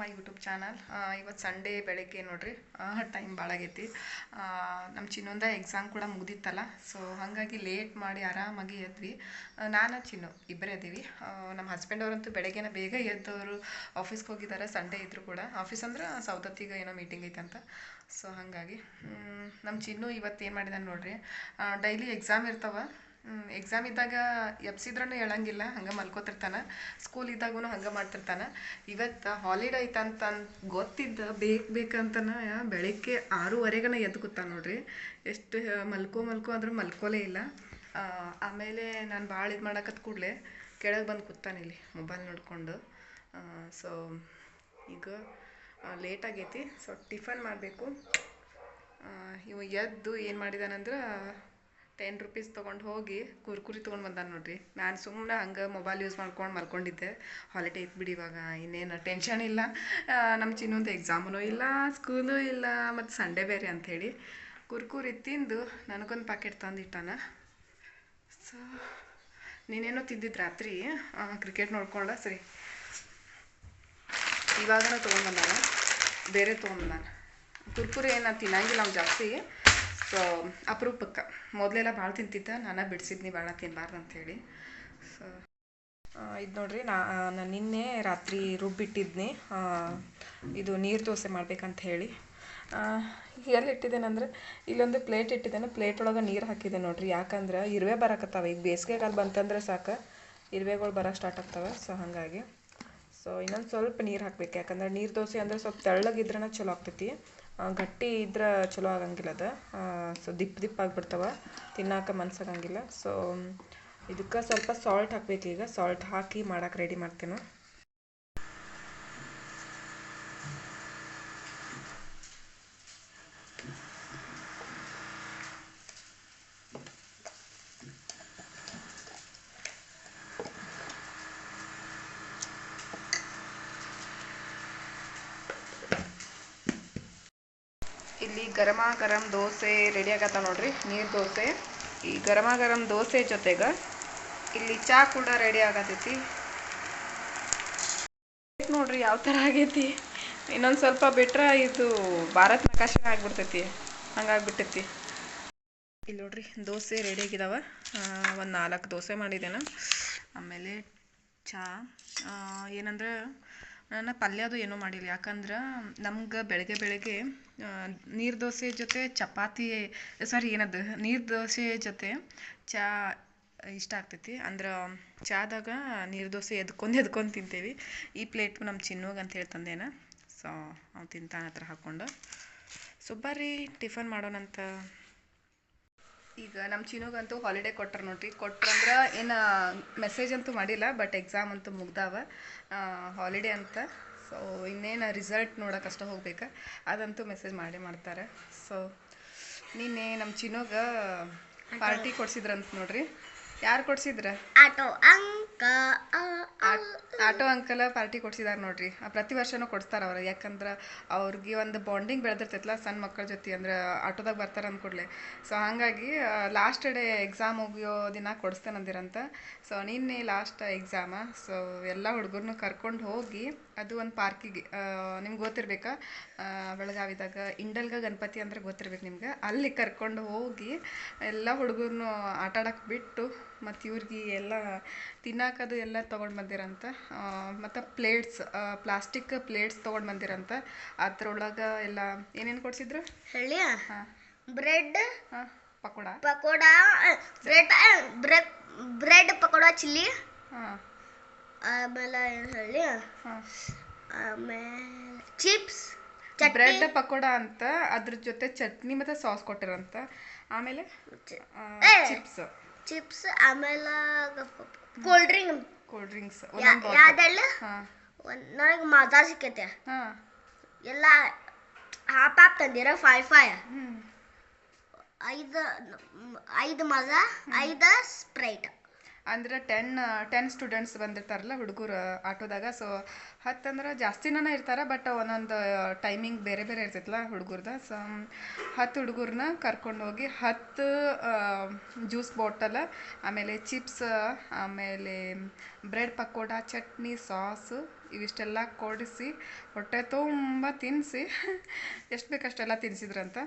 My YouTube channel. ಇವತ್ತು Sunday ಬೆಳಗ್ಗೆ ನೋಡ್ರಿ. ಟೈಮ್ ಭಾಳ ಆಗೈತಿ. ನಮ್ಮ ಚಿನ್ನೊಂದ ಎಕ್ಸಾಮ್ ಕೂಡ ಮುಗ್ದಿತ್ತಲ್ಲ ಸೊ ಹಾಗಾಗಿ ಲೇಟ್ ಮಾಡಿ ಆರಾಮಾಗಿ ಎದ್ವಿ. ನಾನು ಚಿನ್ನು ಇಬ್ಬರೇ ಇದ್ದೀವಿ ನಮ್ಮ ಹಸ್ಬೆಂಡ್ ಅವರಂತೂ ಬೆಳಗ್ಗೆನೇ ಬೇಗ ಎದ್ದವರು ಆಫೀಸ್ಗೆ ಹೋಗಿದ್ದಾರೆ ಸಂಡೇ ಇದ್ದರೂ ಕೂಡ. ಆಫೀಸ್ ಅಂದ್ರೆ ಸೌದತ್ತಿಗೆ ಏನೋ ಮೀಟಿಂಗ್ ಐತೆ ಅಂತ. ಸೊ ಹಾಗಾಗಿ ನಮ್ಮ ಚಿನ್ನು ಇವತ್ತು ಏನು ಮಾಡಿದಾನೆ ನೋಡ್ರಿ. ಡೈಲಿ ಎಕ್ಸಾಮ್ ಇರ್ತಾವ. ಎಕ್ಸಾಮ್ ಇದ್ದಾಗ ಎಬ್ಸಿದ್ರೂ ಹೇಳಂಗಿಲ್ಲ, ಹಂಗೆ ಮಲ್ಕೋತಿರ್ತಾನೆ. ಸ್ಕೂಲ್ ಇದ್ದಾಗೂ ಹಂಗೆ ಮಾಡ್ತಿರ್ತಾನೆ. ಇವತ್ತು ಹಾಲಿಡೇ ಐತಂತ ಗೊತ್ತಿದ್ದ, ಬೇಕು ಬೇಕಂತನ ಬೆಳಗ್ಗೆ ಆರೂವರೆಗನ ಎದ್ದು ಕೂತಾನೆ ನೋಡ್ರಿ. ಎಷ್ಟು ಮಲ್ಕೋ ಮಲ್ಕೋ ಅಂದ್ರೆ ಮಲ್ಕೋಲೇ ಇಲ್ಲ. ಆಮೇಲೆ ನಾನು ಭಾಳ ಇದು ಮಾಡಕತ್ ಕೂಡಲೇ ಕೆಳಗೆ ಬಂದು ಕೂತಾನೆ ಇಲ್ಲಿ ಮೊಬೈಲ್ ನೋಡಿಕೊಂಡು. ಸೊ ಈಗ ಲೇಟ್ ಆಗೈತಿ. ಸೊ ಟಿಫನ್ ಮಾಡಬೇಕು. ಇವ ಎದ್ದು ಏನು ಮಾಡಿದಾನಂದ್ರೆ ಟೆನ್ ರುಪೀಸ್ ತೊಗೊಂಡು ಹೋಗಿ ಕುರ್ಕುರಿ ತೊಗೊಂಡು ಬಂದಾನೆ ನೋಡ್ರಿ. ನಾನು ಸುಮ್ಮನೆ ಹಂಗೆ ಮೊಬೈಲ್ ಯೂಸ್ ಮಾಡ್ಕೊಂಡು ಮಲ್ಕೊಂಡಿದ್ದೆ. ಹಾಲಿಡೇ ಇತ್ತು ಬಿಡಿ ಇವಾಗ, ಇನ್ನೇನು ಟೆನ್ಷನ್ ಇಲ್ಲ. ನಮ್ಮ ಚಿನ್ನೊಂದು ಎಕ್ಸಾಮೂ ಇಲ್ಲ ಸ್ಕೂಲೂ ಇಲ್ಲ, ಮತ್ತು ಸಂಡೇ ಬೇರೆ ಅಂಥೇಳಿ ಕುರ್ಕುರಿ ತಿಂದು ನನಗೊಂದು ಪ್ಯಾಕೆಟ್ ತಂದಿಟ್ಟಾನ ಸೊ ನೀನೇನೋ ತಿಂದಿದ್ದು ರಾತ್ರಿ ಕ್ರಿಕೆಟ್ ನೋಡ್ಕೊಂಡ ಸರಿ. ಇವಾಗನ ತೊಗೊಂಡ್ಬಂದಾನ ಬೇರೆ ತೊಗೊಂಡ್ಬಂದಾನ ಕುರ್ಕುರಿ ಏನು ತಿನ್ನಂಗಿಲ್ಲ ನಾವು ಜಾಸ್ತಿ. ಸೊ ಅಪರೂಪಕ್ಕೆ. ಮೊದಲೆಲ್ಲ ಭಾಳ ತಿಂತಿದ್ದ, ನಾನು ಬಿಡಿಸಿದ್ನಿ ಭಾಳ ತಿನ್ನಬಾರ್ದು ಅಂಥೇಳಿ ಸೊ ಇದು ನೋಡ್ರಿ ನಾನು ನಿನ್ನೆ ರಾತ್ರಿ ರುಬ್ಬಿಟ್ಟಿದ್ನಿ. ಇದು ನೀರು ದೋಸೆ ಮಾಡ್ಬೇಕಂತ ಹೇಳಿ. ಎಲ್ಲಿ ಇಟ್ಟಿದ್ದೇನೆಂದ್ರೆ ಇಲ್ಲೊಂದು ಪ್ಲೇಟ್ ಇಟ್ಟಿದ್ದೇನೆ. ಪ್ಲೇಟ್ ಒಳಗೆ ನೀರು ಹಾಕಿದೆ ನೋಡ್ರಿ. ಯಾಕಂದ್ರೆ ಇರುವೆ ಬರಕತ್ತಾವೆ. ಈಗ ಬೇಸಿಗೆಗಾಲ ಬಂತಂದ್ರೆ ಸಾಕು, ಇರುವೆಗಳು ಬರೋಕ್ಕೆ ಸ್ಟಾರ್ಟ್ ಆಗ್ತವೆ. ಸೊ ಹಾಗಾಗಿ. ಸೊ ಇನ್ನೊಂದು ಸ್ವಲ್ಪ ನೀರು ಹಾಕ್ಬೇಕು. ಯಾಕಂದ್ರೆ ನೀರು ದೋಸೆ ಅಂದರೆ ಸ್ವಲ್ಪ ತೆಳ್ಳಗಿದ್ರೆ ಚಲೋ ಆಗ್ತೈತಿ. ಗಟ್ಟಿ ಇದ್ರೆ ಚಲೋ ಆಗಂಗಿಲ್ಲ ಅದು. ಸೊ ದಿಪ್ ದಿಪ್ ಆಗಿಬಿಡ್ತಾವ. ತಿನ್ನಾಕ ಮನ್ಸಾಗಂಗಿಲ್ಲ ಸೊ ಇದಕ್ಕೆ ಸ್ವಲ್ಪ ಸಾಲ್ಟ್ ಹಾಕ್ಬೇಕು ಈಗ. ಸಾಲ್ಟ್ ಹಾಕಿ ಮಾಡಕ್ಕೆ ರೆಡಿ ಮಾಡ್ತೇನೆ ಇಲ್ಲಿ ಗರಮ ಗರಂ ದೋಸೆ ರೆಡಿ ಆಗತ್ತ ನೋಡ್ರಿ, ನೀರು ದೋಸೆ. ಈ ಗರಮ ಗರಂ ದೋಸೆ ಜೊತೆಗೆ ಇಲ್ಲಿ ಚಾ ಕೂಡ ರೆಡಿ ಆಗತೈತಿ. ನೋಡ್ರಿ ಯಾವ ಥರ ಆಗೈತಿ. ಇನ್ನೊಂದು ಸ್ವಲ್ಪ ಬಿಟ್ರೆ ಇದು ಭಾರತ್ ನಕಾಶೆ ಆಗ್ಬಿಡ್ತೈತಿ ಹಂಗಾಗ್ಬಿಟ್ಟೈತಿ ಇಲ್ಲಿ ನೋಡ್ರಿ, ದೋಸೆ ರೆಡಿ ಆಗಿದಾವ. ಒಂದು ನಾಲ್ಕು ದೋಸೆ ಮಾಡಿದ್ದೇನೆ. ಆಮೇಲೆ ಚಾ ಏನಂದ್ರೆ ನಾನು ಪಲ್ಯದು ಏನೂ ಮಾಡಿಲ್ಲ. ಯಾಕಂದ್ರೆ ನಮ್ಗೆ ಬೆಳಗ್ಗೆ ಬೆಳಗ್ಗೆ ನೀರು ದೋಸೆ ಜೊತೆ ಚಪಾತಿ ಸಾರಿ ಏನದು, ನೀರು ದೋಸೆ ಜೊತೆ ಚಾ ಇಷ್ಟ ಆಗ್ತೈತಿ. ಅಂದ್ರೆ ಚಾದಾಗ ನೀರು ದೋಸೆ ಎದ್ಕೊಂಡು ಎದ್ಕೊಂಡು ತಿಂತೇವಿ. ಈ ಪ್ಲೇಟು ನಮ್ಮ ಚಿನ್ನುಗೆ ಅಂತ ಹೇಳಿ ತಂದೇನ. ಸೊ ಅವ್ನು ತಿಂತಾನ ಹತ್ರ ಹಾಕ್ಕೊಂಡು ಸೊ ಬರ್ರಿ, ಟಿಫನ್ ಮಾಡೋಣಂತ. ಈಗ ನಮ್ಮ ಚಿನ್ನಗಂತೂ ಹಾಲಿಡೇ ಕೊಟ್ಟರು ನೋಡ್ರಿ. ಕೊಟ್ರಂದ್ರೆ ಏನು ಮೆಸೇಜ್ ಅಂತೂ ಮಾಡಿಲ್ಲ ಬಟ್ ಎಕ್ಸಾಮ್ ಅಂತೂ ಮುಗ್ದಾವ. ಹಾಲಿಡೇ ಅಂತ. ಸೊ ಇನ್ನೇನು ರಿಸಲ್ಟ್ ನೋಡೋಕೆ ಅಷ್ಟೇ ಹೋಗ್ಬೇಕು. ಅದಂತೂ ಮೆಸೇಜ್ ಮಾಡೇ ಮಾಡ್ತಾರೆ. ಸೊ ನಿನ್ನೆ ನಮ್ಮ ಚಿನ್ನೋಗ ಪಾರ್ಟಿ ಕೊಡ್ಸಿದ್ರಂತ ನೋಡ್ರಿ. ಯಾರು ಕೊಡ್ಸಿದ್ರ? ಆಟೋ. ಆಟೋ ಅಂಕಲ್ ಪಾರ್ಟಿ ಕೊಡ್ಸಿದಾರೆ ನೋಡ್ರಿ. ಪ್ರತಿ ವರ್ಷನೂ ಕೊಡ್ತಾರೆ ಅವ್ರು. ಯಾಕಂದ್ರೆ ಅವ್ರಿಗೆ ಒಂದು ಬಾಂಡಿಂಗ್ ಬೆಳೆದಿರ್ತೈತಲ್ಲ ಸಣ್ಣ ಮಕ್ಕಳ ಜೊತೆ. ಅಂದ್ರೆ ಆಟೋದಾಗ ಬರ್ತಾರೆ ಅಂದ್ಕೊಡ್ಲೆ ಸೊ ಹಾಗಾಗಿ ಲಾಸ್ಟ್ ಡೇ ಎಕ್ಸಾಮ್ ಮುಗಿಯೋ ದಿನ ಕೊಡಿಸ್ತೇನೆ ಅಂದಿರಂತ ಸೊ ನಿನ್ನೆ ಲಾಸ್ಟ್ ಎಕ್ಸಾಮ ಸೊ ಎಲ್ಲ ಹುಡ್ಗುರ್ನು ಕರ್ಕೊಂಡು ಹೋಗಿ ಅದು ಒಂದು ಪಾರ್ಕಿಗೆ ನಿಮ್ಗೆ ಗೊತ್ತಿರ್ಬೇಕು? ಬೆಳಗಾವಿದಾಗ ಇಂಡಲ್ಗ ಗಣಪತಿ ಅಂದ್ರೆ ಗೊತ್ತಿರ್ಬೇಕು ನಿಮ್ಗೆ. ಅಲ್ಲಿ ಕರ್ಕೊಂಡು ಹೋಗಿ ಎಲ್ಲ ಹುಡುಗರನ್ನು ಆಟಾಡಕ್ಕೆ ಬಿಟ್ಟು ಮತ್ತು ಇವ್ರಿಗೆ ಎಲ್ಲ ತಿನ್ನಾಕದು ಎಲ್ಲ ತೊಗೊಂಡು ಬಂದಿರಂತ. ಮತ್ತು ಪ್ಲೇಟ್ಸ್ ಪ್ಲಾಸ್ಟಿಕ್ ಪ್ಲೇಟ್ಸ್ ತೊಗೊಂಡು ಬಂದಿರಂತ. ಅದ್ರೊಳಗೆ ಎಲ್ಲ ಏನೇನು ಕೊಡ್ಸಿದ್ರು? ಹೇಳಿ. ಹಾಂ. ಬ್ರೆಡ್ ಹಾಂ pakoda. Pakoda bread bread bread pakoda chilli. ಹಾಂ. ಆಮೇಲೆ ಏನು ಹೇಳಿ? ಆಮೇಲೆ ಚಿಪ್ಸ್ ಬ್ರೆಡ್ ಪಕೋಡ ಅಂತ ಅದ್ರ ಜೊತೆ ಚಟ್ನಿ ಮತ್ತೆ ಸಾಸ್ ಕೊಟ್ಟಿರಂತ. ಆಮೇಲೆ. ಚಿಪ್ಸ್ ಚಿಪ್ಸ್ ಆಮೇಲೆ ಕೋಲ್ಡ್ ಡ್ರಿಂಕ್ ಕೋಲ್ಡ್ ಡ್ರಿಂಕ್ಸ್ ಯಾವ್ದೆಲ್ಲ? ಒಂದು ನನಗೆ ಮಜಾ ಸಿಕ್ಕೈತೆ. ಹಾಂ. ಎಲ್ಲ ಹಾಪ್ ಹಾಪ್ ತಂದಿರ ಫೈ ಫೈ ಐದು ಐದು ಮಜಾ ಐದು ಸ್ಪ್ರೈಟ್ ಅಂದ್ರೆ ಟೆನ್ ಟೆನ್ ಸ್ಟೂಡೆಂಟ್ಸ್ ಬಂದಿರ್ತಾರಲ್ಲ ಹುಡುಗರು ಆಟೋದಾಗ. ಸೊ ಹತ್ತಂದ್ರೆ ಜಾಸ್ತಿನ ಇರ್ತಾರೆ ಬಟ್ ಒಂದೊಂದು ಟೈಮಿಂಗ್ ಬೇರೆ ಬೇರೆ ಇರ್ತೈತಲ್ಲ ಹುಡುಗರ್ದ. ಸೊ ಹತ್ತು ಹುಡುಗರನ್ನ ಕರ್ಕೊಂಡು ಹೋಗಿ ಹತ್ತು ಜ್ಯೂಸ್ ಬಾಟಲ್ ಆಮೇಲೆ ಚಿಪ್ಸ್ ಆಮೇಲೆ ಬ್ರೆಡ್ ಪಕೋಡ, ಚಟ್ನಿ ಸಾಸು ಇವಿಷ್ಟೆಲ್ಲ ಕೊಡಿಸಿ, ಹೊಟ್ಟೆ ತುಂಬ ತಿನ್ನಿಸಿ ಎಷ್ಟು ಬೇಕಷ್ಟೆಲ್ಲ ತಿನ್ನಿಸಿದ್ರಂತ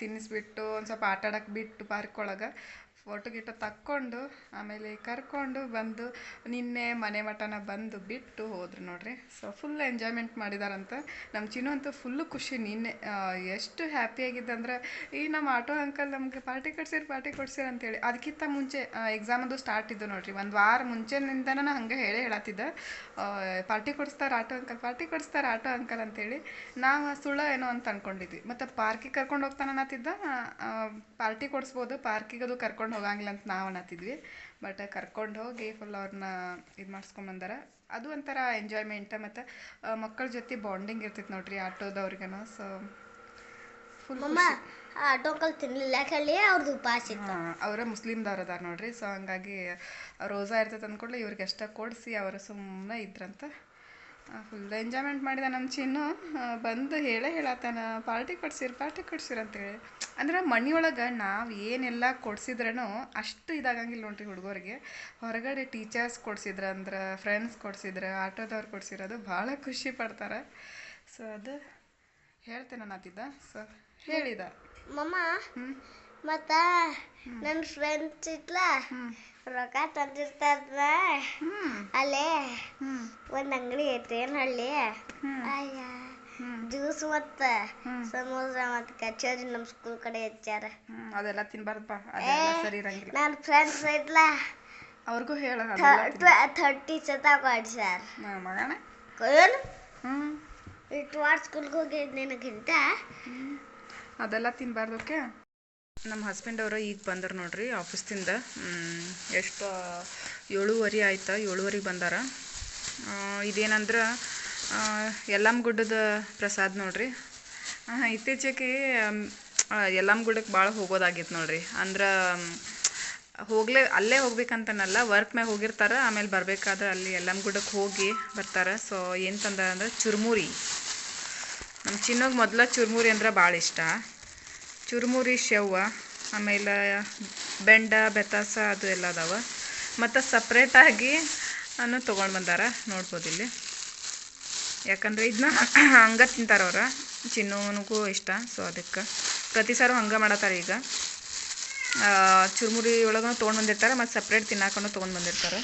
ತಿನ್ನಿಸ್ಬಿಟ್ಟು ಒಂದು ಸ್ವಲ್ಪ ಆಟ ಆಡಕ್ಕೆ ಬಿಟ್ಟು ಪಾರ್ಕ್ ಒಳಗೆ ಫೋಟೋ ಗಿಟೋ ತಕ್ಕೊಂಡು, ಆಮೇಲೆ ಕರ್ಕೊಂಡು ಬಂದು, ನಿನ್ನೆ ಮನೆ ಮಠನ ಬಂದು ಬಿಟ್ಟು ಹೋದ್ರು ನೋಡ್ರಿ. ಸೊ ಫುಲ್ ಎಂಜಾಯ್ಮೆಂಟ್ ಮಾಡಿದಾರಂತ. ನಮ್ಮ ಚಿನ್ನು ಅಂತೂ ಫುಲ್ಲು ಖುಷಿ. ನಿನ್ನೆ ಎಷ್ಟು ಹ್ಯಾಪಿ ಆಗಿದ್ದಂದ್ರೆ ಈ ನಮ್ಮ ಆಟೋ ಅಂಕಲ್ ನಮಗೆ ಪಾರ್ಟಿ ಕೊಡ್ಸಿರಿ ಪಾರ್ಟಿ ಕೊಡ್ಸಿರಿ ಅಂತೇಳಿ. ಅದಕ್ಕಿಂತ ಮುಂಚೆ ಎಕ್ಸಾಮ್ ಅದು ಸ್ಟಾರ್ಟ್ ಇದ್ದು ನೋಡ್ರಿ. ಒಂದು ವಾರ ಮುಂಚೆನಿಂದನ ಹಂಗೆ ಹೇಳೇ ಹೇಳತ್ತಿದ್ದೆ. ಪಾರ್ಟಿ ಕೊಡಿಸ್ತಾರೆ ಆಟೋ ಅಂಕಲ್ ಪಾರ್ಟಿ ಕೊಡಿಸ್ತಾರೆ ಆಟೋ ಅಂಕಲ್ ಅಂತೇಳಿ. ನಾವು ಸುಳ್ಳ ಏನೋ ಅಂತ ಅನ್ಕೊಂಡಿದ್ವಿ. ಮತ್ತು ಪಾರ್ಕಿಗೆ ಕರ್ಕೊಂಡು ಹೋಗ್ತಾನ ಅನ್ನತ್ತಿದ್ದ ಪಾರ್ಟಿ ಕೊಡಿಸ್ಬೋದು ಪಾರ್ಕಿಗೆ ಅದು ಕರ್ಕೊಂಡು ಹೋಗಂಗಿಲ್ಲ ಅಂತ ನಾವು ಅನ್ನತ್ತಿದ್ವಿ. ಬಟ್ ಕರ್ಕೊಂಡು ಹೋಗಿ ಫುಲ್ ಅವ್ರನ್ನ ಇದು ಮಾಡಿಸ್ಕೊಂಬಂದಾರ ಅದು ಒಂಥರ ಎಂಜಾಯ್ಮೆಂಟ್ ಮತ್ತು ಮಕ್ಕಳ ಜೊತೆ ಬಾಂಡಿಂಗ್ ಇರ್ತೈತೆ ನೋಡ್ರಿ ಆಟೋದವ್ರಿಗೇನೋ. ಸೊ ಫುಲ್ ಆಟೋಕಲ್ ಯಾಕೆ ಹೇಳಿ ಅವ್ರದ್ದು ಉಪವಾಸ ಇತ್ತು. ಅವರ ಮುಸ್ಲಿಮ್ದವ್ರು ಅದಾರ ನೋಡ್ರಿ. ಸೊ ಹಂಗಾಗಿ ರೋಜಾ ಇರ್ತೈತೆ ಅಂದ್ಕೊಳ್ಳಿ ಇವ್ರಿಗೆ ಅಷ್ಟ ಕೊಡಿಸಿ ಅವರು ಸುಮ್ಮನೆ ಇದ್ರಂತ. ಫುಲ್ ಎಂಜಾಯ್ಮೆಂಟ್ ಮಾಡಿದ ನಮ್ಮ ಚಿನ್ನು ಬಂದು ಹೇಳೇ ಹೇಳತ್ತಾನ ಪಾರ್ಟಿ ಕೊಡ್ಸಿರು ಪಾರ್ಟಿ ಕೊಡ್ಸಿರು ಅಂತೇಳಿ. ಅಂದ್ರೆ ಮನೆಯೊಳಗೆ ನಾವು ಏನೆಲ್ಲ ಕೊಡ್ಸಿದ್ರೂ ಅಷ್ಟು ಇದಾಗಂಗಿಲ್ಲ ನೋಡ್ರಿ ಹುಡುಗರಿಗೆ. ಹೊರಗಡೆ ಟೀಚರ್ಸ್ ಕೊಡ್ಸಿದ್ರ ಅಂದ್ರೆ ಫ್ರೆಂಡ್ಸ್ ಕೊಡ್ಸಿದ್ರ ಆಟೋದವ್ರು ಕೊಡ್ಸಿರೋದು ಭಾಳ ಖುಷಿ ಪಡ್ತಾರೆ. ಸೊ ಅದು ಹೇಳ್ತೇನೆ ಅನ್ನತ್ತಿದ್ದ ಸೊ ಹೇಳಿದ. ಮಮ್ಮ ಹ್ಞೂ ಮತ್ತ ನನ್ನ ಫ್ರೆಂಡ್ಸ್ ಇಟ್ಲ ರೊಕ್ಕ ತಂದಿರ್ತಾರ ಅಲ್ಲೇ ಒಂದ್ ಅಂಗಡಿ ಐತಿ ಏನ್ ಹಳ್ಳಿ. ಅಯ್ಯ. ಜ್ಯೂಸ್ ಮತ್ತ. ಸಮೋಸ ಮತ್ತ ಕಚೋರಿ ನಮ್ ಸ್ಕೂಲ್ ಕಡೆ ಹೆಚ್ಚಾರ ಅದೆಲ್ಲ ತಿನ್ಬಾರ್ದಪ್ಪ ಸರಿ ಇರಂಗಿಲ್ಲ. ನನ್ನ ಫ್ರೆಂಡ್ಸ್ ಐತ್ಲ ಅವ್ರಿಗೂ ಹೇಳ ಥರ್ಟಿ ಸತ ಕೊಡ್ಸಾರ ಮಗನೇ? ಏನು? ಹ್ಞೂ ಇಟ್ಟು ವಾರ ಸ್ಕೂಲ್ಗೆ ಹೋಗಿ ನಿನಗಿಂತ? ಅದೆಲ್ಲ ತಿನ್ಬಾರ್ದು ಓಕೆ? ನಮ್ಮ ಹಸ್ಬೆಂಡ್ ಅವರು ಈಗ ಬಂದರು ನೋಡ್ರಿ ಆಫೀಸ್ದಿಂದ ಎಷ್ಟು ಏಳುವರೆ ಆಯ್ತಾ ಏಳುವರೆಗೆ ಬಂದಾರ. ಇದೇನಂದ್ರೆ ಆ, ಯಲ್ಲಮ್ಮ ಗುಡ್ಡದ ಪ್ರಸಾದ್ ನೋಡ್ರಿ. ಇತ್ತೀಚೆಗೆ ಮ್, ಯಲ್ಲಮ್ಮ ಗುಡ್ಡಕ್ಕೆ ಭಾಳ ಹೋಗೋದಾಗಿತ್ತು ನೋಡ್ರಿ. ಅಂದ್ರೆ ಹೋಗ್ಲೇ ಅಲ್ಲೇ ಹೋಗ್ಬೇಕಂತನಲ್ಲ ವರ್ಕ್ ಮ್ಯಾಗ ಹೋಗಿರ್ತಾರೆ ಆಮೇಲೆ ಬರಬೇಕಾದ್ರೆ ಅಲ್ಲಿ ಯಲ್ಲಮ್ಮ ಗುಡ್ಡಕ್ಕೆ ಹೋಗಿ ಬರ್ತಾರೆ. ಸೊ ಏನು ತಂದಾರ ಅಂದ್ರೆ ಚುರುಮುರಿ. ನಮ್ಮ ಚಿನ್ನೋಗೆ ಮೊದಲ ಚುರುಮುರಿ ಅಂದ್ರೆ ಭಾಳ ಇಷ್ಟ. ಚುರುಮುರಿ, ಶೆವ್ವ, ಆಮೇಲೆ ಬೆಂಡ, ಬೆತಾಸ ಅದು ಎಲ್ಲ ಅದಾವ. ಮತ್ತು ಸಪ್ರೇಟಾಗಿ ಅನ್ನು ತೊಗೊಂಡು ಬಂದಾರ, ನೋಡ್ಬೋದು ಇಲ್ಲಿ. ಯಾಕಂದರೆ ಇದನ್ನ ಹಂಗೆ ತಿಂತಾರೆ ಅವ್ರ ಚಿನ್ನೋನಿಗೂ ಇಷ್ಟ. ಸೊ ಅದಕ್ಕೆ ಪ್ರತಿ ಸಾರು ಹಂಗೆ ಮಾಡತ್ತಾರೆ ಈಗ. ಚುರುಮುರಿ ಒಳಗೂ ತೊಗೊಂಡು ಬಂದಿರ್ತಾರೆ, ಮತ್ತು ಸಪ್ರೇಟ್ ತಿನ್ನಾಕೊಂಡು ತೊಗೊಂಡು ಬಂದಿರ್ತಾರೆ.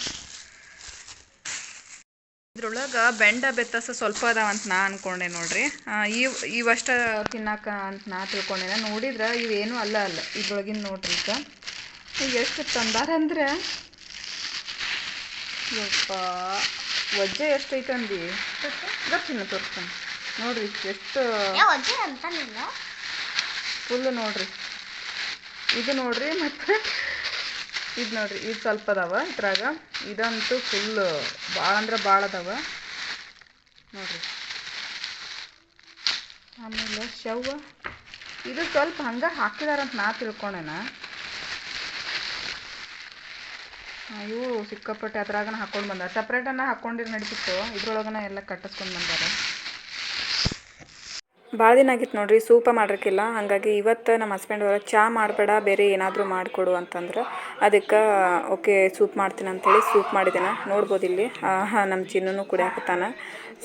ಇದ್ರೊಳಗೆ ಬೆಂಡ ಬೆತ್ತಸ ಸ್ವಲ್ಪ ಅದಾವ ಅಂತ ನಾ ಅನ್ಕೊಂಡೆ ನೋಡ್ರಿ. ಈ ಇವ್ ಇವಷ್ಟ ತಿನ್ನಾಕ ಅಂತ ನಾ ತಿಳ್ಕೊಂಡೆ. ನೋಡಿದ್ರೆ ಇವೇನು ಅಲ್ಲ ಅಲ್ಲ ಇದ್ರೊಳಗಿನ ನೋಡ್ರಿ ಈಗ. ಈಗ ಎಷ್ಟು ತಂದಾರ ಅಂದ್ರೆ? ಯಪ್ಪ ವಜ್ಜೆ ಎಷ್ಟೈತೆ ಅಂದಿ? ಗೊತ್ತಿಲ್ಲ ತೋರಿಸ್ತಾನೆ. ನೋಡ್ರಿ ಎಷ್ಟು ಫುಲ್ ನೋಡ್ರಿ. ಇದು ನೋಡ್ರಿ ಮತ್ತು ಇದು ನೋಡ್ರಿ, ಇದು ಸ್ವಲ್ಪ ಅದಾವ. ಇದ್ರಾಗ ಇದಂತೂ ಫುಲ್ ಭಾಳ ಅಂದ್ರೆ ಭಾಳ ಅದಾವ. ನೋಡ್ರಿ. ಆಮೇಲೆ ಶವ ಇದು ಸ್ವಲ್ಪ ಹಂಗೆ ಹಾಕಿದಾರಂತ ನಾ ತಿಳ್ಕೊಂಡೇನ. ಇವು ಸಿಕ್ಕಾಪಟ್ಟೆ ಅದ್ರಾಗನ ಹಾಕೊಂಡು ಬಂದಾರ. ಸಪ್ರೇಟನ್ನ ಹಾಕೊಂಡಿರ್ ನಡೀತಿತ್ತು. ಇದ್ರೊಳಗನ ಎಲ್ಲ ಕಟ್ಟಿಸ್ಕೊಂಡು ಬಂದಾರ. ಭಾಳ ದಿನ ಆಗಿತ್ತು ನೋಡ್ರಿ, ಸೂಪ ಮಾಡ್ರಕ್ಕಿಲ್ಲ ಹಾಗಾಗಿ ಇವತ್ತು ನಮ್ಮ ಹಸ್ಬೆಂಡ್ ಅವರ ಚಾ ಮಾಡಬೇಡ, ಬೇರೆ ಏನಾದರೂ ಮಾಡಿಕೊಡು ಅಂತಂದ್ರೆ ಅದಕ್ಕೆ, ಓಕೆ, ಸೂಪ್ ಮಾಡ್ತೀನಿ ಅಂಥೇಳಿ ಸೂಪ್ ಮಾಡಿದ್ದೇನೆ ನೋಡ್ಬೋದು ಇಲ್ಲಿ ನಮ್ಮ ಚಿನ್ನೂ ಕುಡಿಯಾಕತ್ತಾನ.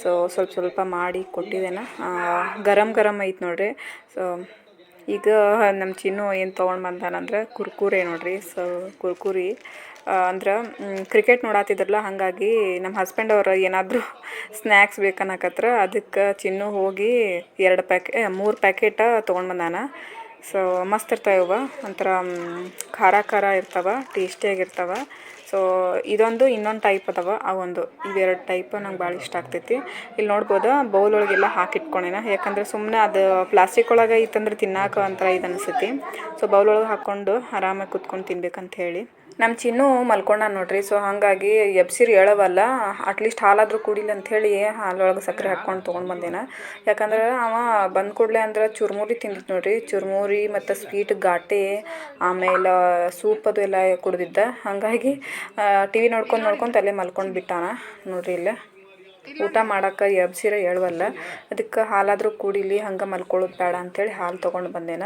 ಸೊ ಸ್ವಲ್ಪ ಸ್ವಲ್ಪ ಮಾಡಿ ಕೊಟ್ಟಿದ್ದೇನೆ. ಗರಮ್ ಗರಮ್ ಐತೆ ನೋಡ್ರಿ. ಸೊ ಈಗ ನಮ್ಮ ಚಿನ್ನು ಏನು ತೊಗೊಂಡು ಬಂದಾನಂದ್ರೆ ಕುರ್ಕುರೆ ನೋಡ್ರಿ. ಸೊ ಕುರ್ಕುರಿ. ಅಂದ್ರೆ ಕ್ರಿಕೆಟ್ ನೋಡಾತಿದ್ರಲ್ಲ, ಹಾಗಾಗಿ ನಮ್ಮ ಹಸ್ಬೆಂಡ್ ಅವ್ರು ಏನಾದರೂ ಸ್ನ್ಯಾಕ್ಸ್ ಬೇಕನ್ನಕತ್ರ ಅದಕ್ಕೆ ಚಿನ್ನು ಹೋಗಿ ಎರಡು ಪ್ಯಾಕೆ ಮೂರು ಪ್ಯಾಕೆಟ ತೊಗೊಂಡು ಬಂದಾನ. ಸೊ ಮಸ್ತ್ ಇರ್ತಾವೆ ಇವ ಒಂಥರ ಖಾರ ಖಾರ ಇರ್ತಾವ ಟೇಸ್ಟಿಯಾಗಿರ್ತಾವ ಸೊ ಇದೊಂದು, ಇನ್ನೊಂದು ಟೈಪ್ ಅದಾವ ಒಂದು. ಇವೆರಡು ಟೈಪ್ ನಂಗೆ ಭಾಳ ಇಷ್ಟ ಆಗ್ತೈತಿ. ಇಲ್ಲಿ ನೋಡ್ಬೋದು ಬೌಲ್ ಒಳಗೆಲ್ಲ ಹಾಕಿಟ್ಕೊಂಡೇನ ಯಾಕಂದ್ರೆ ಸುಮ್ಮನೆ ಅದು ಪ್ಲಾಸ್ಟಿಕ್ ಒಳಗೆ ಇತ್ತಂದ್ರೆ ತಿನ್ನಾಕ ಒಂಥರ ಇದು ಅನಿಸ್ತೈತಿ. ಸೊ ಬೌಲ್ ಒಳಗೆ ಹಾಕ್ಕೊಂಡು ಆರಾಮಾಗಿ ಕುತ್ಕೊಂಡು ತಿನ್ಬೇಕಂತ ಹೇಳಿ. ನಮ್ಮ ಚಿನ್ನು ಮಲ್ಕೊಂಡ ನೋಡ್ರಿ. ಸೊ ಹಾಗಾಗಿ ಎಬ್ಸಿರ್ ಹೇಳವಲ್ಲ ಅಟ್ಲೀಸ್ಟ್ ಹಾಲಾದರೂ ಕುಡಿಲಿ ಅಂಥೇಳಿ ಹಾಲೊಳಗೆ ಸಕ್ಕರೆ ಹಾಕ್ಕೊಂಡು ತೊಗೊಂಡು ಬಂದೇನ. ಯಾಕಂದ್ರೆ ಅವ ಬಂದ ಕೂಡಲೇ ಅಂದ್ರೆ ಚುರುಮುರಿ ತಿಂದಿತ್ತು ನೋಡ್ರಿ. ಚುರುಮುರಿ ಮತ್ತು ಸ್ವೀಟ್ ಘಾಟೆ ಆಮೇಲೆ ಸೂಪ್ ಅದು ಎಲ್ಲ ಕುಡ್ದಿದ್ದ. ಹಾಗಾಗಿ ಟಿ ವಿ ನೋಡ್ಕೊಂಡು ನೋಡ್ಕೊಂಡು ಅಲ್ಲೇ ಮಲ್ಕೊಂಡು ಬಿಟ್ಟಾನ ನೋಡ್ರಿ ಇಲ್ಲ. ಊಟ ಮಾಡೋಕ್ಕೆ ಎಬ್ಸಿರ ಹೇಳುವಲ್ಲ. ಅದಕ್ಕೆ ಹಾಲಾದರೂ ಕುಡಿಲಿ ಹಂಗೆ ಮಲ್ಕೊಳ್ಳೋದು ಬೇಡ ಅಂಥೇಳಿ ಹಾಲು ತೊಗೊಂಡು ಬಂದೇನ.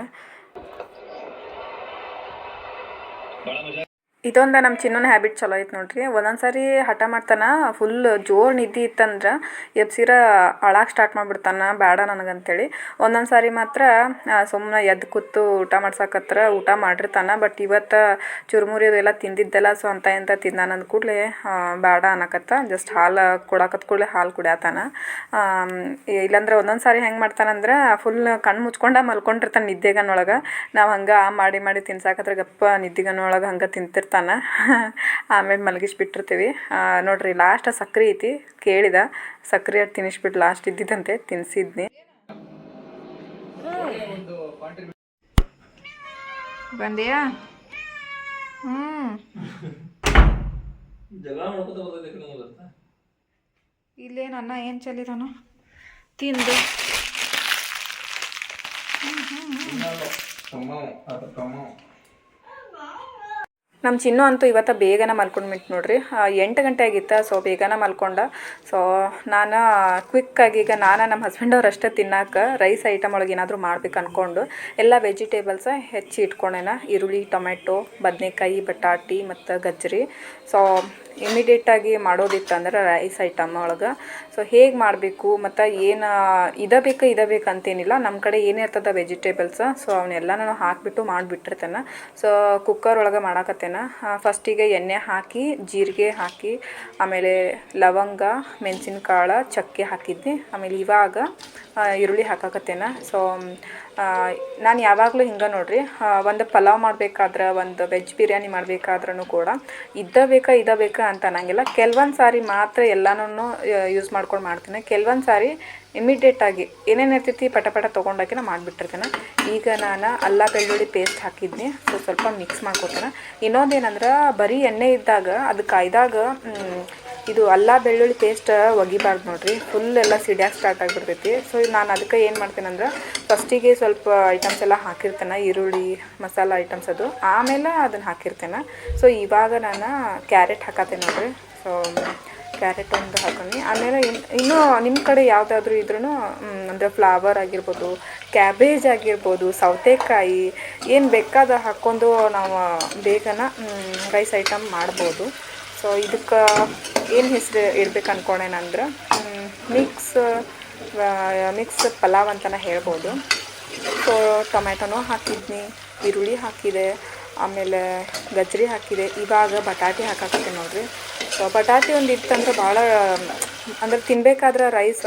ಇದೊಂದು ನಮ್ಮ ಚಿನ್ನನ ಹ್ಯಾಬಿಟ್ ಚಲೋ ಐತೆ ನೋಡ್ರಿ. ಒಂದೊಂದು ಸಾರಿ ಹಠ ಮಾಡ್ತಾನೆ ಫುಲ್ ಜೋರು ನಿದ್ದೆ ಇತ್ತಂದ್ರೆ ಎಬ್ಸಿರ ಅಳಾಕೆ ಸ್ಟಾರ್ಟ್ ಮಾಡಿಬಿಡ್ತಾನೆ ಬೇಡ ನನಗಂತೇಳಿ. ಒಂದೊಂದು ಸಾರಿ ಮಾತ್ರ ಸುಮ್ಮನೆ ಎದ್ದು ಕೂತು ಊಟ ಮಾಡ್ಸಕತ್ರ ಊಟ ಮಾಡಿರ್ತಾನೆ ಬಟ್ ಇವತ್ತು ಚುರುಮುರಿ ಅದೆಲ್ಲ ತಿಂದಿದ್ದೆಲ್ಲ ಸೊ ಅಂತ ಎಂತ ತಿಂದಾನಂದ ಕೂಡಲೇ ಬೇಡ ಅನ್ನಕತ್ತ. ಜಸ್ಟ್ ಹಾಲು ಕೊಡಕತ್ ಕೂಡಲೇ ಹಾಲು ಕುಡಿಯತಾನ. ಇಲ್ಲಾಂದ್ರೆ ಒಂದೊಂದು ಸಾರಿ ಹೆಂಗೆ ಮಾಡ್ತಾನಂದ್ರೆ ಫುಲ್ ಕಣ್ಣು ಮುಚ್ಕೊಂಡ ಮಲ್ಕೊಂಡಿರ್ತಾನೆ ನಿದ್ದೆಗನೊಳಗೆ. ನಾವು ಹಂಗೆ ಮಾಡಿ ಮಾಡಿ ತಿನ್ಸಾಕತ್ರ ಗಪ್ಪ ನಿದ್ದೆಗನೊಳಗೆ ಹಂಗೆ ತಿಂತಿರ್ತಾನೆ. ಆಮೇಲೆ ಮಲಗಿಸ್ಬಿಟ್ಟಿರ್ತೀವಿ. ಬಿಟ್ಟಿರ್ತೀವಿ ನೋಡ್ರಿ ಲಾಸ್ಟ್ ಸಕ್ರೆ ಐತಿ. ಕೇಳಿದ. ಸಕ್ರೆ ಅಟ್ ತಿನ್ನಿಸ್ಬಿಟ್ಟು ಲಾಸ್ಟ್ ಇದ್ದಿದ್ದಂತೆ ತಿನ್ಸಿದ್ನಿ. ಬಂದಿಯಾ? ಹ್ಮ್. ಹ್ಮ್ ಹ್ಮ್ ಹ್ಮ್ ಹ್ಮ್ ಹ್ಮ್ ಇಲ್ಲೇನು ಅನ್ನ ಏನು ಚೆಲ್ಲಿದಾನು ತಿಂದು. ಹ್ಮ್ ಹ್ಮ್ ಕಮ್ಮ ನಮ್ಮ ಚಿನ್ನು ಅಂತೂ ಇವತ್ತು ಬೇಗನೆ ಮಲ್ಕೊಂಡ್ಬಿಟ್ಟು ನೋಡ್ರಿ. ಎಂಟು ಗಂಟೆ ಆಗಿತ್ತು, ಸೊ ಬೇಗನೆ ಮಲ್ಕೊಂಡ. ಸೊ, ನಾನು ಕ್ವಿಕ್ಕಾಗಿ ಈಗ ನಾನು ನಮ್ಮ ಹಸ್ಬೆಂಡ್ ಅಷ್ಟೇ ತಿನ್ನಕ್ಕೆ ರೈಸ್ ಐಟಮ್ ಒಳಗೆ ಏನಾದರೂ ಮಾಡ್ಬೇಕು ಅಂದ್ಕೊಂಡು ಎಲ್ಲ ವೆಜಿಟೇಬಲ್ಸ ಹೆಚ್ಚಿ ಇಟ್ಕೊಂಡೇನ. ಈರುಳ್ಳಿ ಟೊಮೆಟೊ ಬದನೆಕಾಯಿ, ಬಟಾಟಿ ಮತ್ತು ಗಜ್ಜರಿ. ಸೊ ಇಮಿಡಿಯೇಟಾಗಿ ಮಾಡೋದಿತ್ತಂದ್ರೆ ರೈಸ್ ಐಟಮ್ ಒಳಗೆ. ಸೊ ಹೇಗೆ ಮಾಡಬೇಕು ಮತ್ತು ಏನು ಇದ ಬೇಕು ಇದ ಬೇಕು ಅಂತೇನಿಲ್ಲ. ನಮ್ಮ ಕಡೆ ಏನಿರ್ತದ ವೆಜಿಟೇಬಲ್ಸ್ ಸೊ ನಾನು ಹಾಕಿಬಿಟ್ಟು ಮಾಡಿಬಿಟ್ಟಿರ್ತೇನೆ. ಸೊ ಕುಕ್ಕರ್ ಒಳಗೆ ಮಾಡಾಕತ್ತೇನೆ. ಫಸ್ಟಿಗೆ ಎಣ್ಣೆ ಹಾಕಿ, ಜೀರಿಗೆ ಹಾಕಿ, ಆಮೇಲೆ ಲವಂಗ, ಮೆಣಸಿನ್ಕಾಳು, ಚಕ್ಕೆ ಹಾಕಿದ್ದೆ ಆಮೇಲೆ ಇವಾಗ ಈರುಳ್ಳಿ ಹಾಕಾಕತ್ತೇನೆ. ಸೊ ನಾನು ಯಾವಾಗಲೂ ಹಿಂಗೆ ನೋಡ್ರಿ. ಒಂದು ಪಲಾವ್ ಮಾಡಬೇಕಾದ್ರೆ, ಒಂದು ವೆಜ್ ಬಿರಿಯಾನಿ ಮಾಡಬೇಕಾದ್ರೂ ಕೂಡ ಇದ್ದ ಬೇಕಾ ಇದ ಬೇಕಾ ಅಂತ ಅನ್ನಂಗಿಲ್ಲ. ಕೆಲವೊಂದು ಸಾರಿ ಮಾತ್ರ ಎಲ್ಲಾನು ಯೂಸ್ ಮಾಡ್ಕೊಂಡು ಮಾಡ್ತೀನಿ. ಕೆಲವೊಂದು ಸಾರಿ ಇಮಿಡಿಯೇಟಾಗಿ ಏನೇನು ಇರ್ತೈತಿ ಪಟ ಪಟ ತೊಗೊಂಡಾಕಿ ನಾನು ಮಾಡಿಬಿಟ್ಟಿರ್ತೀನಿ. ಈಗ ನಾನು ಅಲ್ಲ, ಬೆಳ್ಳುಳ್ಳಿ ಪೇಸ್ಟ್ ಹಾಕಿದ್ನಿ. ಸೊ ಸ್ವಲ್ಪ ಮಿಕ್ಸ್ ಮಾಡ್ಕೊತೇನೆ. ಇನ್ನೊಂದೇನಂದ್ರೆ ಬರೀ ಎಣ್ಣೆ ಇದ್ದಾಗ ಅದು ಕಾಯ್ದಾಗ ಇದು ಅಲ್ಲ ಬೆಳ್ಳುಳ್ಳಿ ಪೇಸ್ಟ್ ಒಗಿಬಾರ್ದು ನೋಡಿರಿ. ಫುಲ್ ಎಲ್ಲ ಸಿಡ್ಯಾಕ್ ಸ್ಟಾರ್ಟ್ ಆಗಿಬಿಡ್ತೈತಿ. ಸೊ ನಾನು ಅದಕ್ಕೆ ಏನು ಮಾಡ್ತೇನೆ ಅಂದ್ರೆ ಫಸ್ಟಿಗೆ ಸ್ವಲ್ಪ ಐಟಮ್ಸ್ ಎಲ್ಲ ಹಾಕಿರ್ತೇನೆ. ಈರುಳ್ಳಿ, ಮಸಾಲ ಐಟಮ್ಸ್ ಅದು. ಆಮೇಲೆ ಅದನ್ನು ಹಾಕಿರ್ತೇನೆ. ಸೊ ಇವಾಗ ನಾನು ಕ್ಯಾರೆಟ್ ಹಾಕತ್ತೇನೆ ನೋಡಿರಿ. ಸೊ ಕ್ಯಾರೆಟ್ ಒಂದು ಹಾಕೊಂಡು ಆಮೇಲೆ ಇನ್ನು ಇನ್ನೂ ನಿಮ್ಮ ಕಡೆ ಯಾವುದಾದ್ರೂ ಇದ್ರೂ ಅಂದರೆ ಫ್ಲವರ್ ಆಗಿರ್ಬೋದು ಕ್ಯಾಬೇಜ್ ಆಗಿರ್ಬೋದು, ಸೌತೆಕಾಯಿ, ಏನು ಬೇಕಾದ ಹಾಕ್ಕೊಂಡು ನಾವು ಬೇಗನ ರೈಸ್ ಐಟಮ್ ಮಾಡ್ಬೋದು. ಸೊ ಇದಕ್ಕೆ ಏನು ಹೆಸರು ಇಡ್ಬೇಕು ಅನ್ಕೊಂಡೇನಂದ್ರೆ ಮಿಕ್ಸ್ ಮಿಕ್ಸ್ ಪಲಾವ್ ಅಂತಲೇ ಹೇಳ್ಬೋದು. ಸೊ ಟೊಮೆಟೊನೂ ಹಾಕಿದ್ನಿ, ಈರುಳ್ಳಿ ಹಾಕಿದೆ, ಆಮೇಲೆ ಗಜ್ರಿ ಹಾಕಿದೆ, ಇವಾಗ ಬಟಾಟೆ ಹಾಕಾಕತ್ತೆ ನೋಡ್ರಿ. ಸೊ ಬಟಾಟೆ ಒಂದು ಇತ್ತಂದ್ರೆ ಭಾಳ ಅಂದ್ರೆ ತಿನ್ಬೇಕಾದ್ರೆ ರೈಸ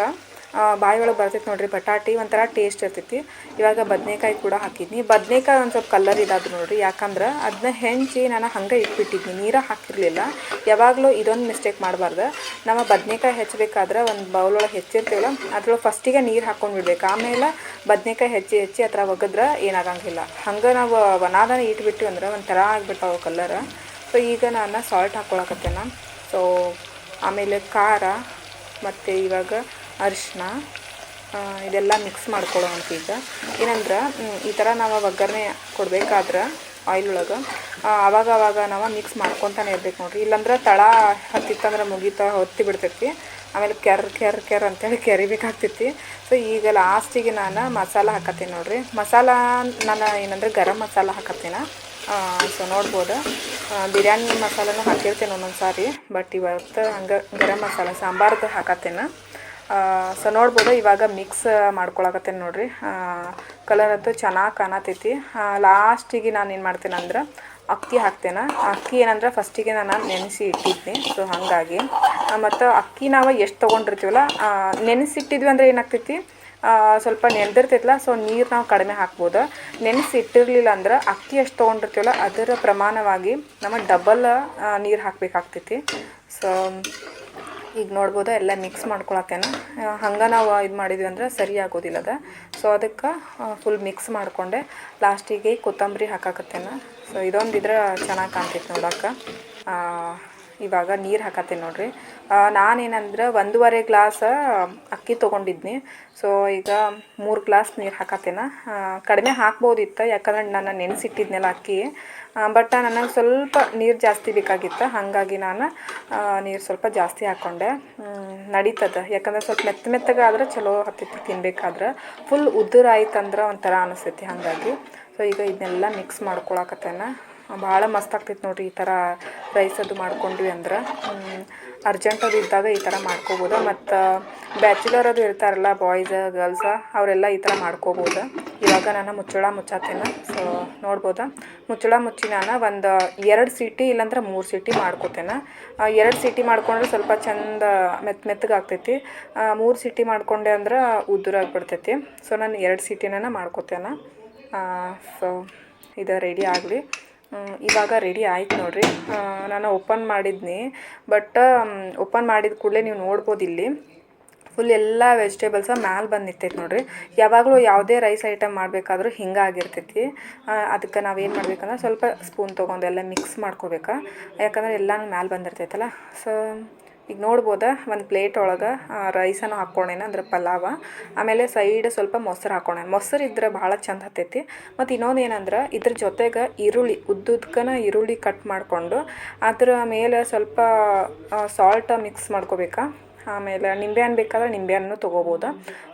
ಬಾಯಿ ಒಳಗೆ ಬರ್ತೈತೆ ನೋಡ್ರಿ, ಬಟಾಟಿ ಒಂಥರ ಟೇಸ್ಟ್ ಇರ್ತೈತಿ. ಇವಾಗ ಬದನೆಕಾಯಿ ಕೂಡ ಹಾಕಿದ್ನಿ. ಬದನೆಕಾಯಿ ಒಂದು ಸ್ವಲ್ಪ ಕಲರ್ ಇದಾದ್ರು ನೋಡ್ರಿ, ಯಾಕಂದ್ರೆ ಅದನ್ನ ಹೆಂಚಿ ನಾನು ಹಂಗೆ ಇಟ್ಬಿಟ್ಟಿದ್ನಿ, ನೀರು ಹಾಕಿರಲಿಲ್ಲ. ಯಾವಾಗಲೂ ಇದೊಂದು ಮಿಸ್ಟೇಕ್ ಮಾಡಬಾರ್ದು. ನಾವು ಬದನೆಕಾಯಿ ಹೆಚ್ಚಬೇಕಾದ್ರೆ ಒಂದು ಬೌಲೊಳಗೆ ಹೆಚ್ಚಿರ್ತೀವಲ್ಲ, ಅದ್ರೊಳಗೆ ಫಸ್ಟಿಗೆ ನೀರು ಹಾಕ್ಕೊಂಡು ಬಿಡ್ಬೇಕು. ಆಮೇಲೆ ಬದನೆಕಾಯಿ ಹೆಚ್ಚಿ ಹೆಚ್ಚಿ ಆ ಥರ ಒಗದ್ರೆ ಏನಾಗಂಗಿಲ್ಲ. ಹಂಗೆ ನಾವು ಒನಾದನ ಇಟ್ಬಿಟ್ಟು ಅಂದ್ರೆ ಒಂಥರ ಆಗ್ಬಿಡ್ತಾವೆ ಕಲರ್ ಸೊ ಈಗ ನಾನು ಸಾಲ್ಟ್ ಹಾಕ್ಕೊಳಕತ್ತೇನ ಸೊ ಆಮೇಲೆ ಖಾರ, ಮತ್ತು ಇವಾಗ ಅರಿಶಿನ ಇದೆಲ್ಲ ಮಿಕ್ಸ್ ಮಾಡ್ಕೊಳ್ಳೋಣ ಈಗ. ಏನಂದ್ರೆ ಈ ಥರ ನಾವು ಒಗ್ಗರಣೆ ಕೊಡಬೇಕಾದ್ರೆ ಆಯಿಲ್ ಒಳಗೆ ಆವಾಗ ಆವಾಗ ನಾವು ಮಿಕ್ಸ್ ಮಾಡ್ಕೊತಾನೆ ಇರ್ಬೇಕು ನೋಡ್ರಿ. ಇಲ್ಲಾಂದ್ರೆ ತಳ ಹತ್ತಿತ್ತಂದ್ರೆ ಮುಗೀತಾ ಹೊತ್ತಿ ಬಿಡ್ತೈತಿ. ಆಮೇಲೆ ಕೆರ್ ಕೆರ್ ಕೆರ್ ಅಂತೇಳಿ ಕೆರಿಬೇಕಾಗ್ತೈತಿ. ಸೊ ಈಗ ಲಾಸ್ಟಿಗೆ ನಾನು ಮಸಾಲ ಹಾಕತ್ತೀನಿ ನೋಡ್ರಿ. ಮಸಾಲ, ನಾನು ಏನಂದ್ರೆ ಗರಂ ಮಸಾಲ ಹಾಕತ್ತೀನ. ಸೊ ನೋಡ್ಬೋದು. ಬಿರ್ಯಾನಿ ಮಸಾಲನೂ ಹಾಕಿರ್ತೀನಿ ಒಂದೊಂದು ಸಾರಿ ಬಟ್ ಇವತ್ತು ಹಂಗೆ ಗರಂ ಮಸಾಲ ಸಾಂಬಾರ್ದು ಹಾಕತ್ತೇನೆ. ಸೊ ನೋಡ್ಬೋದು, ಇವಾಗ ಮಿಕ್ಸ್ ಮಾಡ್ಕೊಳಕತ್ತೇನೆ ನೋಡಿರಿ. ಕಲರ್ ಅಂತೂ ಚೆನ್ನಾಗಿ ಕಾಣತೈತಿ. ಲಾಸ್ಟಿಗೆ ನಾನು ಏನು ಮಾಡ್ತೇನೆ ಅಂದ್ರೆ, ಅಕ್ಕಿ ಹಾಕ್ತೇನೆ. ಅಕ್ಕಿ ಏನಂದ್ರೆ ಫಸ್ಟಿಗೆ ನಾನು ನೆನೆಸಿ ಇಟ್ಟಿದ್ನಿ ಸೊ ಹಾಗಾಗಿ. ಮತ್ತು ಅಕ್ಕಿ ನಾವು ಎಷ್ಟು ತೊಗೊಂಡಿರ್ತೀವಲ್ಲ ನೆನೆಸಿಟ್ಟಿದ್ವಿ ಅಂದರೆ ಏನಾಗ್ತೈತಿ ಸ್ವಲ್ಪ ನೆನೆದಿರ್ತೈತಲ್ಲ ಸೊ ನೀರು ನಾವು ಕಡಿಮೆ ಹಾಕ್ಬೋದು. ನೆನೆಸಿ ಇಟ್ಟಿರಲಿಲ್ಲ ಅಂದ್ರೆ, ಅಕ್ಕಿ ಎಷ್ಟು ತೊಗೊಂಡಿರ್ತೀವಲ್ಲ, ಅದರ ಪ್ರಮಾಣವಾಗಿ ನಮ್ಮ ಡಬಲ್ ನೀರು ಹಾಕಬೇಕಾಗ್ತೈತಿ. ಸೊ ಈಗ ನೋಡ್ಬೋದು, ಎಲ್ಲ ಮಿಕ್ಸ್ ಮಾಡ್ಕೊಳತ್ತೇನೆ ಹಂಗೆ ನಾವು ಇದು ಮಾಡಿದ್ವಿ ಅಂದ್ರೆ ಸರಿ ಆಗೋದಿಲ್ಲ ಅದ. ಸೊ ಅದಕ್ಕೆ ಫುಲ್ ಮಿಕ್ಸ್ ಮಾಡಿಕೊಂಡೆ. ಲಾಸ್ಟಿಗೆ ಕೊತ್ತಂಬರಿ ಹಾಕಾಕತ್ತೇನ. ಸೊ ಇದೊಂದು ಇದ್ರೆ ಚೆನ್ನಾಗಿ ಕಾಣ್ತೈತೆ ನೋಡೋಕೆ ಇವಾಗ ನೀರು ಹಾಕತ್ತೇನೆ ನೋಡ್ರಿ. ನಾನೇನಂದ್ರೆ ಒಂದೂವರೆ ಗ್ಲಾಸ್ ಅಕ್ಕಿ ತೊಗೊಂಡಿದ್ನಿ. ಸೊ ಈಗ ಮೂರು ಗ್ಲಾಸ್ ನೀರು ಹಾಕತ್ತೇನೆ. ಕಡಿಮೆ ಹಾಕ್ಬೋದಿತ್ತು, ಯಾಕಂದ್ರೆ ನಾನು ನೆನೆಸಿಟ್ಟಿದ್ನೆಲ್ಲ ಅಕ್ಕಿ. ಬಟ್ ನನಗೆ ಸ್ವಲ್ಪ ನೀರು ಜಾಸ್ತಿ ಬೇಕಾಗಿತ್ತು. ಹಾಗಾಗಿ ನಾನು ನೀರು ಸ್ವಲ್ಪ ಜಾಸ್ತಿ ಹಾಕ್ಕೊಂಡೆ ನಡೀತದೆ. ಯಾಕಂದ್ರೆ ಸ್ವಲ್ಪ ಮೆತ್ತ ಮೆತ್ತಗೆ ಆದ್ರೆ ಚಲೋ ಹತ್ತಿತ್ತು ತಿನ್ಬೇಕಾದ್ರೆ. ಫುಲ್ ಉದುರು ಆಯ್ತಂದ್ರೆ ಒಂಥರ ಅನಿಸ್ತೈತಿ ಹಾಗಾಗಿ. ಸೊ ಈಗ ಇದನ್ನೆಲ್ಲ ಮಿಕ್ಸ್ ಮಾಡ್ಕೊಳಕತ್ತೇನೆ. ಭಾಳ ಮಸ್ತ್ ಆಗ್ತೈತೆ ನೋಡ್ರಿ ಈ ಥರ ರೈಸ್ ಅದು ಮಾಡ್ಕೊಂಡ್ವಿ ಅಂದ್ರೆ. ಅರ್ಜೆಂಟ್ ಅದು ಇದ್ದಾಗ ಈ ಥರ ಮಾಡ್ಕೋಬೋದು. ಮತ್ತು ಬ್ಯಾಚುಲರ್ ಅದು ಇರ್ತಾರಲ್ಲ ಬಾಯ್ಸ್ ಗರ್ಲ್ಸ ಅವರೆಲ್ಲ ಈ ಥರ ಮಾಡ್ಕೋಬೋದು. ಇವಾಗ ನಾನು ಮುಚ್ಚಳ ಮುಚ್ಚಾತೇನೆ ಸೊ ನೋಡ್ಬೋದು? ಮುಚ್ಚಳ ಮುಚ್ಚಿ ನಾನು ಒಂದು ಎರಡು ಸೀಟಿ ಇಲ್ಲಾಂದ್ರೆ ಮೂರು ಸೀಟಿ ಮಾಡ್ಕೋತೇನೆ. ಎರಡು ಸೀಟಿ ಮಾಡ್ಕೊಂಡ್ರೆ ಸ್ವಲ್ಪ ಚಂದ ಮೆತ್ತ ಮೆತ್ತಗೆ ಆಗ್ತೈತಿ. ಮೂರು ಸೀಟಿ ಮಾಡ್ಕೊಂಡೆ ಅಂದ್ರೆ ಉದುರಾಗ್ಬಿಡ್ತೈತಿ ಸೊ ನಾನು ಎರಡು ಸಿಟಿನ ಮಾಡ್ಕೋತೇನೆ. ಸೊ ಇದು ರೆಡಿ ಆಗಲಿ. ಇವಾಗ ರೆಡಿ ಆಯ್ತು ನೋಡ್ರಿ. ನಾನು ಓಪನ್ ಮಾಡಿದ್ನಿ. ಬಟ್ ಓಪನ್ ಮಾಡಿದ ಕೂಡಲೇ ನೀವು ನೋಡ್ಬೋದು ಇಲ್ಲಿ. ಫುಲ್ ಎಲ್ಲ ವೆಜಿಟೇಬಲ್ಸ ಮ್ಯಾಲೆ ಬಂದು ನಿಂತೈತೆ ನೋಡ್ರಿ. ಯಾವಾಗಲೂ ಯಾವುದೇ ರೈಸ್ ಐಟಮ್ ಮಾಡಬೇಕಾದ್ರೂ ಹಿಂಗೆ ಆಗಿರ್ತೈತಿ. ಅದಕ್ಕೆ ನಾವೇನು ಮಾಡಬೇಕಂದ್ರೆ ಸ್ವಲ್ಪ ಸ್ಪೂನ್ ತೊಗೊಂಡು ಎಲ್ಲ ಮಿಕ್ಸ್ ಮಾಡ್ಕೋಬೇಕಾ? ಯಾಕಂದ್ರೆ ಎಲ್ಲನೂ ಮ್ಯಾಲೆ ಬಂದಿರ್ತೈತಲ್ಲ. ಸೊ ಈಗ ನೋಡ್ಬೋದ? ಒಂದು ಪ್ಲೇಟ್ ಒಳಗೆ ರೈಸನ್ನು ಹಾಕ್ಕೊಂಡೇನ ಅಂದ್ರೆ ಪಲಾವ. ಆಮೇಲೆ ಸೈಡ್ ಸ್ವಲ್ಪ ಮೊಸರು ಹಾಕ್ಕೊಂಡೆ ಮೊಸರು ಇದ್ರೆ ಭಾಳ ಚಂದ ಹತ್ತೈತಿ. ಮತ್ತು ಇನ್ನೊಂದು ಏನಂದ್ರೆ, ಇದ್ರ ಜೊತೆಗೆ ಈರುಳ್ಳಿ, ಉದ್ದುದ್ಕನ ಈರುಳ್ಳಿ ಕಟ್ ಮಾಡಿಕೊಂಡು, ಅದರ ಮೇಲೆ ಸ್ವಲ್ಪ ಸಾಲ್ಟ್ ಮಿಕ್ಸ್ ಮಾಡ್ಕೋಬೇಕಾ. ಆಮೇಲೆ ನಿಂಬೆಹಣ್ಣು ಬೇಕಾದ್ರೆ ನಿಂಬೆಹಣ್ಣು ತೊಗೋಬೋದು.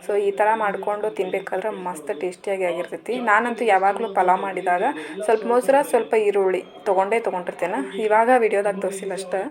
ಸೊ ಈ ಥರ ಮಾಡಿಕೊಂಡು ತಿನ್ಬೇಕಾದ್ರೆ ಮಸ್ತ್ ಟೇಸ್ಟಿಯಾಗಿ ಆಗಿರ್ತೈತಿ. ನಾನಂತೂ ಯಾವಾಗಲೂ ಪಲಾವ್ ಮಾಡಿದಾಗ ಸ್ವಲ್ಪ ಮೊಸರು, ಸ್ವಲ್ಪ ಈರುಳ್ಳಿ ತೊಗೊಂಡೇ ತೊಗೊಂಡಿರ್ತೇನೆ. ಇವಾಗ ವಿಡಿಯೋದಾಗ ತೋರಿಸಿಲ್ಲ ಅಷ್ಟೇ